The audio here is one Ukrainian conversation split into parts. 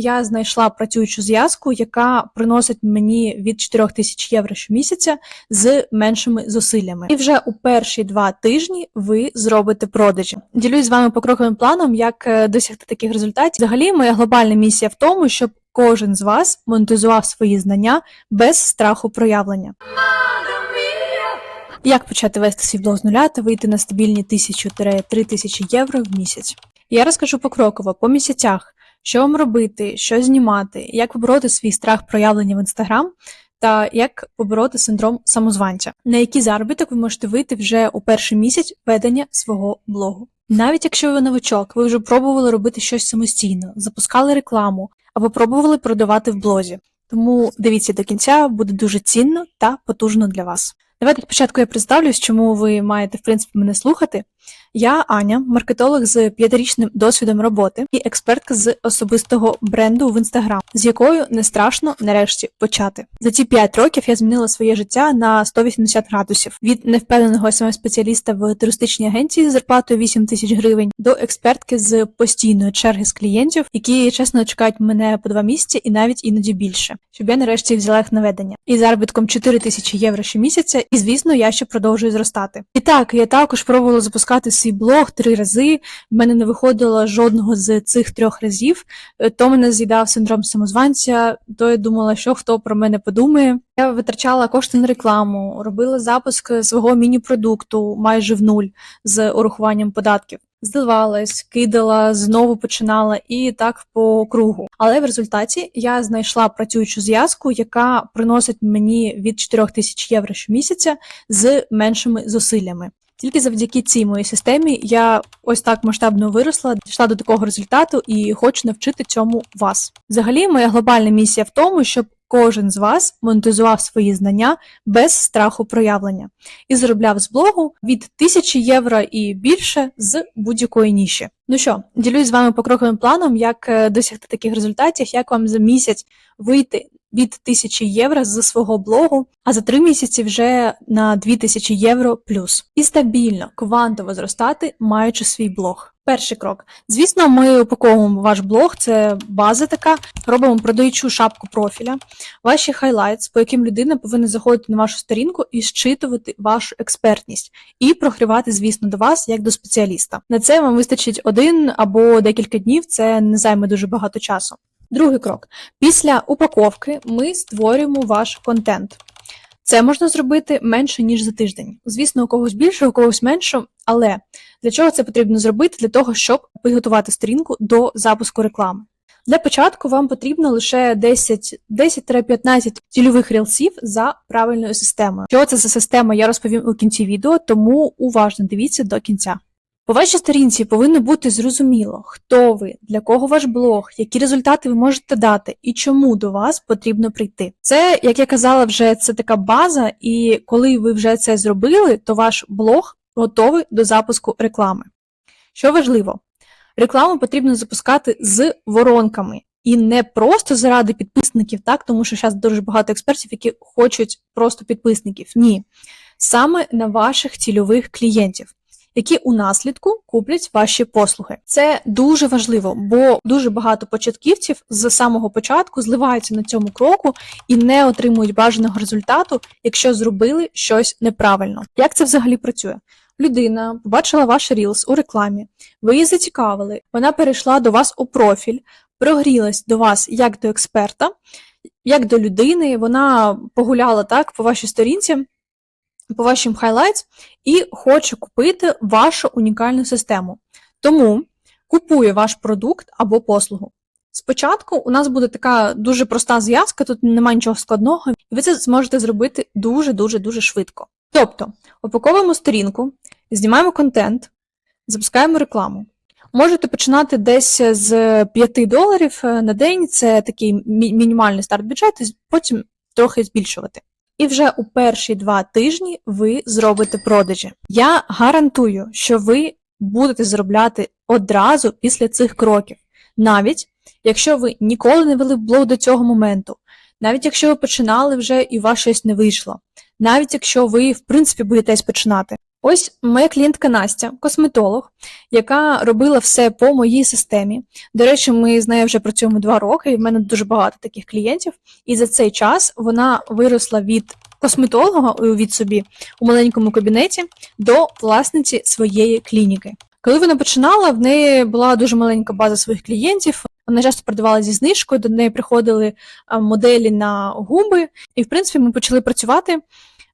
Я знайшла працюючу зв'язку, яка приносить мені від 4 тисяч євро щомісяця з меншими зусиллями. І вже у перші два тижні ви зробите продажі. Ділюсь з вами покроковим планом, як е, досягти таких результатів. Взагалі, моя глобальна місія в тому, щоб кожен з вас монетизував свої знання без страху проявлення. Як почати вести свій блог з нуля та вийти на стабільні 1000-3000 тисячі євро в місяць? Я розкажу покроково по місяцях, що вам робити, що знімати, як побороти свій страх проявлення в інстаграм та як побороти синдром самозванця, на який заробіток ви можете вийти вже у перший місяць ведення свого блогу. Навіть якщо ви новичок, ви вже пробували робити щось самостійно, запускали рекламу або пробували продавати в блозі. Тому дивіться до кінця, буде дуже цінно та потужно для вас. Давайте спочатку я представлюсь, чому ви маєте в принципі мене слухати. Я Аня, маркетолог з п'ятирічним досвідом роботи і експертка з особистого бренду в інстаграм, з якою не страшно нарешті почати. За ці 5 років я змінила своє життя на 180 градусів від невпевненого саме спеціаліста в туристичній агенції з зарплатою 8 тисяч гривень до експертки з постійної черги з клієнтів, які чесно чекають мене по два місяці і навіть іноді більше, щоб я нарешті взяла їх на ведення. І заробітком 4 тисячі євро щомісяця, і звісно, я ще продовжую зростати. І так, я також пробувала запускати свій блог три рази. В мене не виходило жодного з цих трьох разів. Е, То мене з'їдав синдром самозванця, то я думала, що хто про мене подумає. Я витрачала кошти на рекламу, робила запуск свого міні-продукту майже в нуль з урахуванням податків. Здавалась, кидала, знову починала і так по кругу. Але в результаті я знайшла працюючу зв'язку, яка приносить мені від 4 тисяч євро щомісяця з меншими зусиллями. Тільки завдяки цій моїй системі я ось так масштабно виросла, дійшла до такого результату і хочу навчити цьому вас. Взагалі, моя глобальна місія в тому, щоб кожен з вас монетизував свої знання без страху проявлення і заробляв з блогу від тисячі євро і більше з будь-якої ніші. Ну що, ділюсь з вами покроковим планом, як е, досягти таких результатів, як вам за місяць вийти від 1000 євро з свого блогу, а за три місяці вже на 2000 євро плюс. І стабільно, квантово зростати, маючи свій блог. Перший крок. Звісно, ми упаковуємо ваш блог, це база така, робимо продаючу шапку профіля, ваші хайлайтс, по яким людина повинна заходити на вашу сторінку і щитувати вашу експертність, і прогрівати, звісно, до вас як до спеціаліста. На це вам вистачить один або декілька днів, це не займе дуже багато часу. Другий крок. Після упаковки ми створюємо ваш контент. Це можна зробити менше, ніж за тиждень. Звісно, у когось більше, у когось менше, але для чого це потрібно зробити? Для того, щоб підготувати сторінку до запуску реклами. Для початку вам потрібно лише 10 10-15 цільових рілсів за правильною системою. Що це за система, я розповім у кінці відео, тому уважно дивіться до кінця. По вашій сторінці повинно бути зрозуміло, хто ви, для кого ваш блог, які результати ви можете дати і чому до вас потрібно прийти. Це, як я казала, вже це така база, і коли ви вже це зробили, то ваш блог готовий до запуску реклами. Що важливо, рекламу потрібно запускати з воронками. І не просто заради підписників, так, тому що зараз дуже багато експертів, які хочуть просто підписників. Ні. Саме на ваших цільових клієнтів які у наслідку куплять ваші послуги. Це дуже важливо, бо дуже багато початківців з самого початку зливаються на цьому кроку і не отримують бажаного результату, якщо зробили щось неправильно. Як це взагалі працює? Людина побачила ваш Reels у рекламі, ви її зацікавили, вона перейшла до вас у профіль, прогрілась до вас як до експерта, як до людини, вона погуляла так по вашій сторінці по вашим highlights і хоче купити вашу унікальну систему. Тому купує ваш продукт або послугу. Спочатку у нас буде така дуже проста зв'язка, тут немає нічого складного, і ви це зможете зробити дуже-дуже дуже швидко. Тобто, упаковуємо сторінку, знімаємо контент, запускаємо рекламу. Можете починати десь з 5 доларів на день, це такий мінімальний старт бюджет, і потім трохи збільшувати. І вже у перші два тижні ви зробите продажі. Я гарантую, що ви будете заробляти одразу після цих кроків, навіть якщо ви ніколи не вели блог до цього моменту, навіть якщо ви починали вже і у вас щось не вийшло, навіть якщо ви, в принципі, боїтесь починати. Ось моя клієнтка Настя, косметолог, яка робила все по моїй системі. До речі, ми з нею вже працюємо два роки, і в мене дуже багато таких клієнтів. І за цей час вона виросла від косметолога від собі у маленькому кабінеті до власниці своєї клініки. Коли вона починала, в неї була дуже маленька база своїх клієнтів. Вона часто продавала зі знижкою, до неї приходили моделі на губи, і в принципі ми почали працювати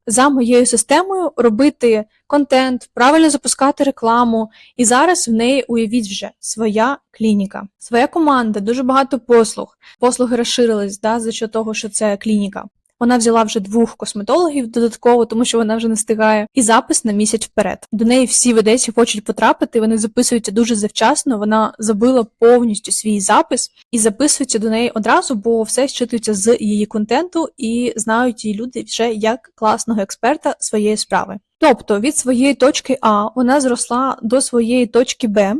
за моєю системою, робити контент, правильно запускати рекламу. І зараз в неї уявіть вже своя клініка, своя команда, дуже багато послуг. Послуги розширились да, за того, що це клініка. Вона взяла вже двох косметологів додатково, тому що вона вже не встигає, і запис на місяць вперед. До неї всі ведесі хочуть потрапити. Вони записуються дуже завчасно. Вона забила повністю свій запис і записуються до неї одразу, бо все щитується з її контенту і знають її люди вже як класного експерта своєї справи. Тобто від своєї точки А вона зросла до своєї точки Б,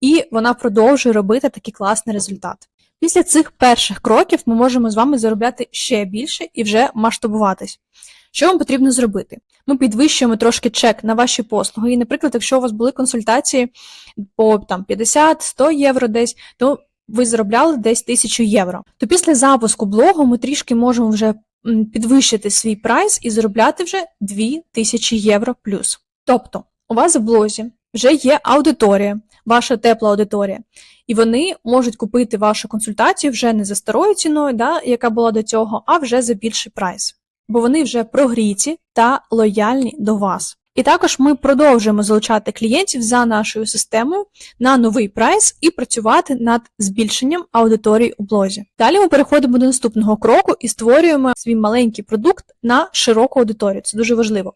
і вона продовжує робити такий класний результат. Після цих перших кроків ми можемо з вами заробляти ще більше і вже масштабуватись. Що вам потрібно зробити? Ми підвищуємо трошки чек на ваші послуги. І, наприклад, якщо у вас були консультації по там 50-100 євро десь, то ви заробляли десь 1000 євро. То після запуску блогу ми трішки можемо вже підвищити свій прайс і заробляти вже 2000 євро плюс. Тобто, у вас в блозі вже є аудиторія, ваша тепла аудиторія, і вони можуть купити вашу консультацію вже не за старою ціною, да, яка була до цього, а вже за більший прайс. Бо вони вже прогріті та лояльні до вас. І також ми продовжуємо залучати клієнтів за нашою системою на новий прайс і працювати над збільшенням аудиторії у блозі. Далі ми переходимо до наступного кроку і створюємо свій маленький продукт на широку аудиторію. Це дуже важливо.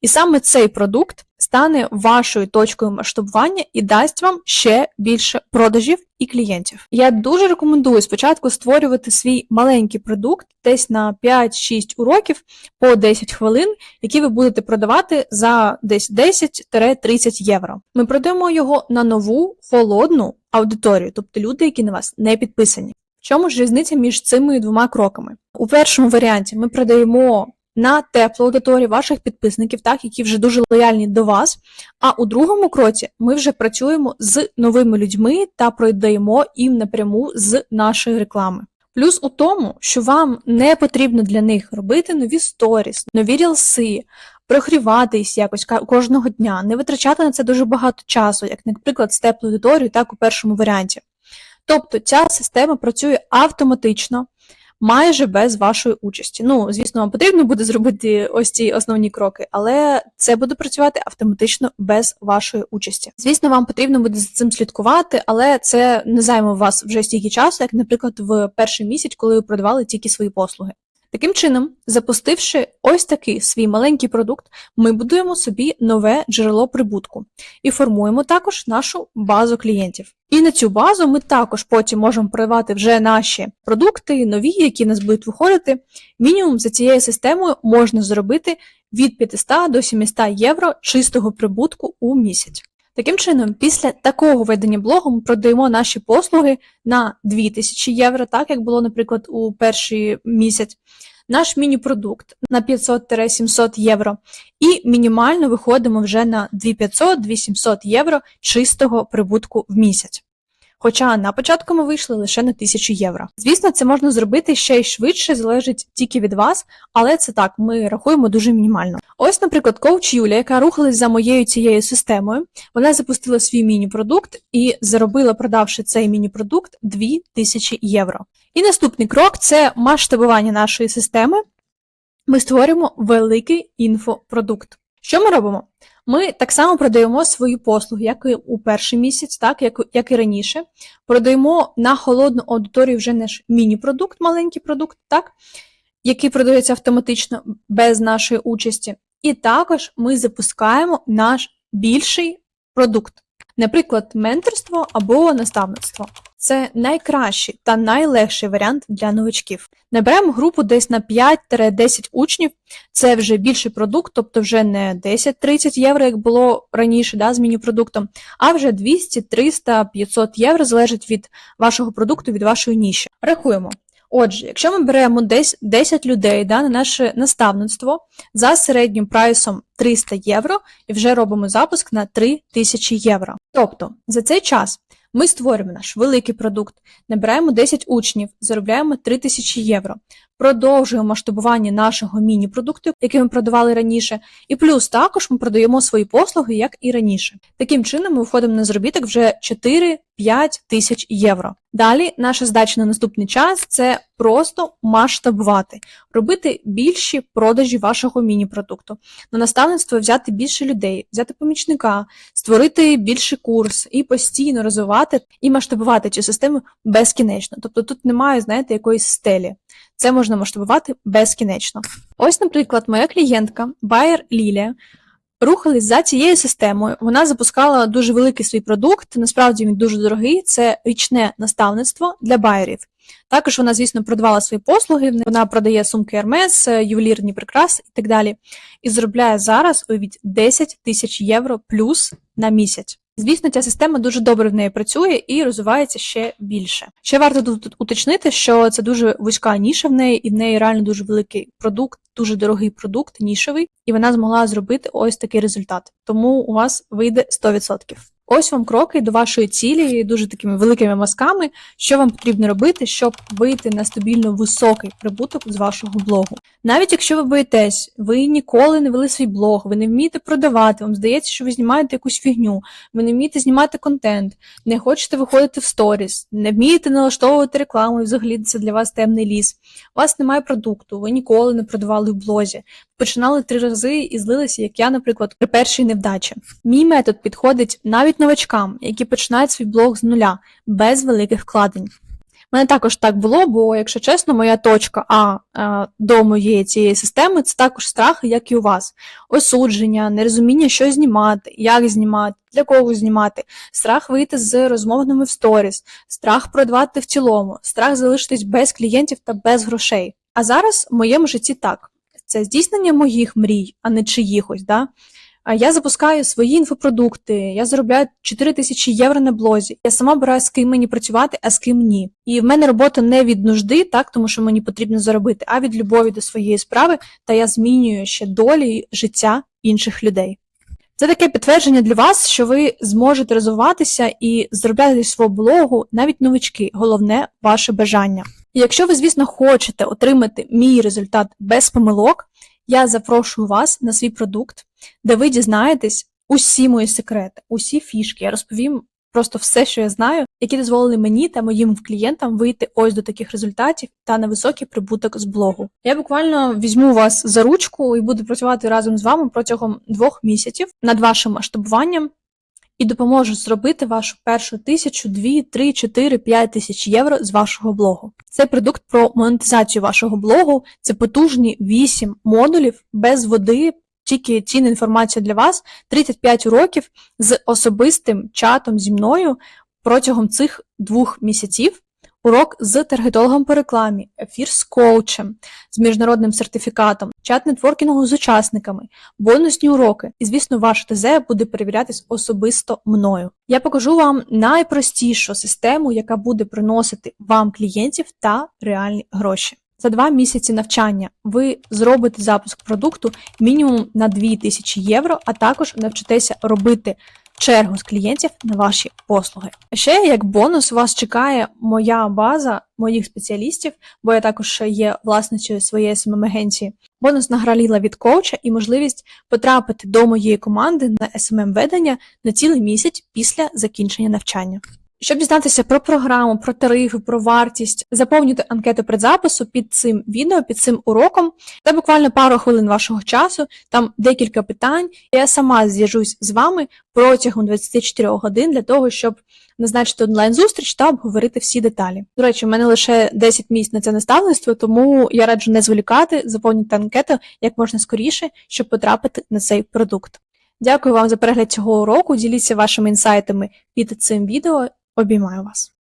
І саме цей продукт стане вашою точкою масштабування і дасть вам ще більше продажів і клієнтів. Я дуже рекомендую спочатку створювати свій маленький продукт десь на 5-6 уроків по 10 хвилин, які ви будете продавати за десь 10-30 євро. Ми продаємо його на нову холодну аудиторію, тобто люди, які на вас не підписані. В чому ж різниця між цими двома кроками? У першому варіанті ми продаємо на теплу аудиторію ваших підписників, так, які вже дуже лояльні до вас. А у другому кроці ми вже працюємо з новими людьми та продаємо їм напряму з нашої реклами. Плюс у тому, що вам не потрібно для них робити нові сторіс, нові рілси, прогріватись якось кожного дня, не витрачати на це дуже багато часу, як, наприклад, з теплою аудиторією, так у першому варіанті. Тобто ця система працює автоматично, майже без вашої участі. Ну, звісно, вам потрібно буде зробити ось ці основні кроки, але це буде працювати автоматично без вашої участі. Звісно, вам потрібно буде за цим слідкувати, але це не займе вас вже стільки часу, як, наприклад, в перший місяць, коли ви продавали тільки свої послуги. Таким чином, запустивши ось такий свій маленький продукт, ми будуємо собі нове джерело прибутку і формуємо також нашу базу клієнтів. І на цю базу ми також потім можемо продавати вже наші продукти, нові, які нас будуть виходити. Мінімум за цією системою можна зробити від 500 до 700 євро чистого прибутку у місяць. Таким чином, після такого ведення блогу ми продаємо наші послуги на 2000 євро, так як було, наприклад, у перший місяць, наш міні-продукт на 500-700 євро, і мінімально виходимо вже на 2500-2700 євро чистого прибутку в місяць. Хоча на початку ми вийшли лише на 1000 євро. Звісно, це можна зробити ще й швидше, залежить тільки від вас, але це так, ми рахуємо дуже мінімально. Ось, наприклад, коуч Юля, яка рухалась за моєю цією системою, вона запустила свій міні-продукт і заробила, продавши цей міні-продукт 2000 євро. І наступний крок це масштабування нашої системи. Ми створюємо великий інфопродукт. Що ми робимо? Ми так само продаємо свої послуги, як і у перший місяць, так як як і раніше. Продаємо на холодну аудиторію вже наш міні-продукт, маленький продукт, так, який продається автоматично без нашої участі. І також ми запускаємо наш більший продукт, наприклад, менторство або наставництво. Це найкращий та найлегший варіант для новачків. Наберемо групу десь на 5-10 учнів, це вже більший продукт, тобто вже не 10-30 євро, як було раніше да, з міні-продуктом, а вже 200, 300, 500 євро залежить від вашого продукту, від вашої ніші. Рахуємо. Отже, якщо ми беремо десь 10 людей да, на наше наставництво за середнім прайсом 300 євро і вже робимо запуск на 3000 євро. Тобто за цей час ми створюємо наш великий продукт, набираємо 10 учнів, заробляємо 3000 євро, продовжуємо масштабування нашого міні-продукту, який ми продавали раніше, і плюс також ми продаємо свої послуги, як і раніше. Таким чином ми виходимо на заробіток вже 4-5 тисяч євро. Далі наша задача на наступний час це просто масштабувати, робити більші продажі вашого міні-продукту. На наставництво взяти більше людей, взяти помічника, створити більший курс і постійно розвивати і масштабувати цю систему безкінечно. Тобто тут немає, знаєте, якоїсь стелі. Це можна масштабувати безкінечно. Ось, наприклад, моя клієнтка Байер Лілія. Рухались за цією системою. Вона запускала дуже великий свій продукт. Насправді він дуже дорогий. Це річне наставництво для байерів. Також вона, звісно, продавала свої послуги. Вона продає сумки Hermes, ювелірні прикраси і так далі. І заробляє зараз уявіть 10 тисяч євро плюс на місяць. Звісно, ця система дуже добре в неї працює і розвивається ще більше. Ще варто тут уточнити, що це дуже вузька ніша в неї, і в неї реально дуже великий продукт, дуже дорогий продукт, нішевий, і вона змогла зробити ось такий результат. Тому у вас вийде 100%. Ось вам кроки до вашої цілі, дуже такими великими мазками, що вам потрібно робити, щоб вийти на стабільно високий прибуток з вашого блогу. Навіть якщо ви боїтесь, ви ніколи не вели свій блог, ви не вмієте продавати, вам здається, що ви знімаєте якусь фігню, ви не вмієте знімати контент, не хочете виходити в сторіс, не вмієте налаштовувати рекламу, і взагалі це для вас темний ліс. У вас немає продукту, ви ніколи не продавали в блозі. Починали три рази і злилися, як я, наприклад, при першій невдачі. Мій метод підходить навіть новачкам, які починають свій блог з нуля, без великих вкладень. У мене також так було, бо, якщо чесно, моя точка А е, до моєї цієї системи це також страх, як і у вас. Осудження, нерозуміння, що знімати, як знімати, для кого знімати, страх вийти з розмовними в сторіс, страх продавати в цілому, страх залишитись без клієнтів та без грошей. А зараз в моєму житті так. Це здійснення моїх мрій, а не чиїхось. Да? Я запускаю свої інфопродукти, я заробляю 4 тисячі євро на блозі. Я сама обираю, з ким мені працювати, а з ким ні. І в мене робота не від нужди, так тому що мені потрібно заробити, а від любові до своєї справи, та я змінюю ще долі життя інших людей. Це таке підтвердження для вас, що ви зможете розвиватися і заробляти зі свого блогу навіть новички. Головне ваше бажання. І якщо ви, звісно, хочете отримати мій результат без помилок, я запрошую вас на свій продукт, де ви дізнаєтесь усі мої секрети, усі фішки. Я розповім просто все, що я знаю, які дозволили мені та моїм клієнтам вийти ось до таких результатів та на високий прибуток з блогу. Я буквально візьму вас за ручку і буду працювати разом з вами протягом двох місяців над вашим масштабуванням. І допоможуть зробити вашу першу тисячу, дві, три, чотири, п'ять тисяч євро з вашого блогу. Це продукт про монетизацію вашого блогу. Це потужні 8 модулів без води, тільки цінна інформація для вас, 35 уроків з особистим чатом зі мною протягом цих двох місяців. Урок з таргетологом по рекламі, ефір з коучем, з міжнародним сертифікатом, чат нетворкінгу з учасниками, бонусні уроки. І, звісно, ваш ТЗ буде перевірятись особисто мною. Я покажу вам найпростішу систему, яка буде приносити вам клієнтів та реальні гроші. За два місяці навчання ви зробите запуск продукту мінімум на 2000 євро, а також навчитеся робити чергу з клієнтів на ваші послуги. Ще як бонус вас чекає моя база моїх спеціалістів, бо я також є власницею своєї смм агенції Бонус награліла від коуча і можливість потрапити до моєї команди на смм ведення на цілий місяць після закінчення навчання. Щоб дізнатися про програму, про тарифи, про вартість, заповнюйте анкету предзапису під цим відео, під цим уроком. Це буквально пару хвилин вашого часу, там декілька питань. Я сама зв'яжусь з вами протягом 24 годин для того, щоб назначити онлайн-зустріч та обговорити всі деталі. До речі, у мене лише 10 місць на це наставництво, тому я раджу не зволікати, заповнити анкету як можна скоріше, щоб потрапити на цей продукт. Дякую вам за перегляд цього уроку. Діліться вашими інсайтами під цим відео. Обіймаю вас.